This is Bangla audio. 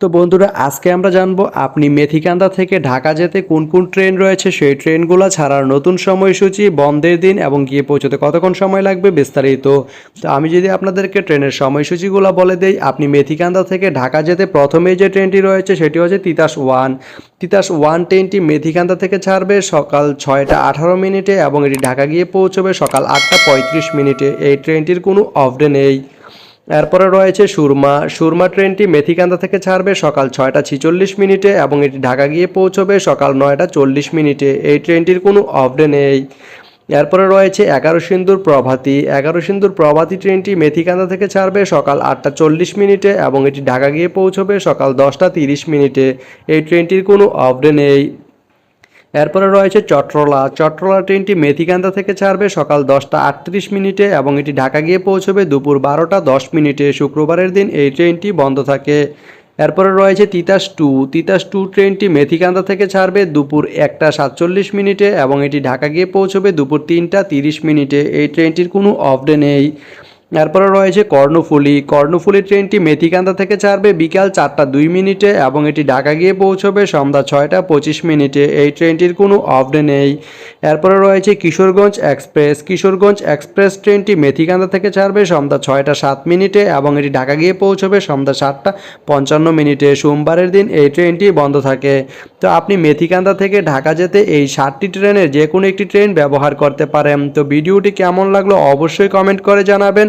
তো বন্ধুরা, আজকে আমরা জানব আপনি মেথিকান্দা থেকে ঢাকা যেতে কোন কোন ট্রেন রয়েছে? সেই ট্রেনগুলো ছাড়ার নতুন সময়সূচি, বন্ধের দিন এবং গিয়ে পৌঁছতে কতক্ষণ সময় লাগবে বিস্তারিত। তো আমি যদি আপনাদেরকে ট্রেনের সময়সূচিগুলো বলে দেই, আপনি মেথিকান্দা থেকে ঢাকা যেতে প্রথমেই যে ট্রেনটি রয়েছে সেটি হচ্ছে তিতাস ওয়ান। তিতাস ওয়ান ট্রেনটি মেথিকান্দা থেকে ছাড়বে সকাল ছয়টা আঠারো মিনিটে এবং এটি ঢাকা গিয়ে পৌঁছবে সকাল আটটা পঁয়ত্রিশ মিনিটে। এই ট্রেনটির কোনো অফডে নেই। এরপরে রয়েছে সুরমা। সুরমা ট্রেনটি মেথিকান্দা থেকে ছাড়বে সকাল ছয়টা ছিচল্লিশ মিনিটে এবং এটি ঢাকা গিয়ে পৌঁছবে সকাল নয়টা চল্লিশ মিনিটে। এই ট্রেনটির কোনো অফডে নেই। এরপরে রয়েছে এগারো সিন্দুর প্রভাতী। এগারো সিন্দুর প্রভাতী ট্রেনটি মেথিকান্দা থেকে ছাড়বে সকাল আটটা চল্লিশ মিনিটে এবং এটি ঢাকা গিয়ে পৌঁছবে সকাল দশটা তিরিশ মিনিটে। এই ট্রেনটির কোনো অফডে নেই। এরপরে রয়েছে চট্রলা। চট্রলা ট্রেনটি মেথিকান্দা থেকে ছাড়বে সকাল দশটা আটত্রিশ মিনিটে এবং এটি ঢাকা গিয়ে পৌঁছবে দুপুর বারোটা দশ মিনিটে। শুক্রবারের দিন এই ট্রেনটি বন্ধ থাকে। এরপরে রয়েছে তিতাস টু। তিতাস টু ট্রেনটি মেথিকান্দা থেকে ছাড়বে দুপুর একটা সাতচল্লিশ মিনিটে এবং এটি ঢাকা গিয়ে পৌঁছবে দুপুর তিনটা তিরিশ মিনিটে। এই ট্রেনটির কোনো অফডে নেই। এরপরে রয়েছে কর্ণফুলি। কর্ণফুলি ট্রেনটি মেথিকান্দা থেকে ছাড়বে বিকাল চারটা দুই মিনিটে এবং এটি ঢাকা গিয়ে পৌঁছবে সন্ধ্যা ছয়টা পঁচিশ মিনিটে। এই ট্রেনটির কোনো অফডে নেই। এরপরে রয়েছে কিশোরগঞ্জ এক্সপ্রেস। কিশোরগঞ্জ এক্সপ্রেস ট্রেনটি মেথিকান্দা থেকে ছাড়বে সন্ধ্যা ছয়টা সাত মিনিটে এবং এটি ঢাকা গিয়ে পৌঁছবে সন্ধ্যা সাতটা পঞ্চান্ন মিনিটে। সোমবারের দিন এই ট্রেনটি বন্ধ থাকে। তো আপনি মেথিকান্দা থেকে ঢাকা যেতে এই সাতটি ট্রেনের যে কোনো একটি ট্রেন ব্যবহার করতে পারেন। তো ভিডিওটি কেমন লাগল অবশ্যই কমেন্ট করে জানাবেন।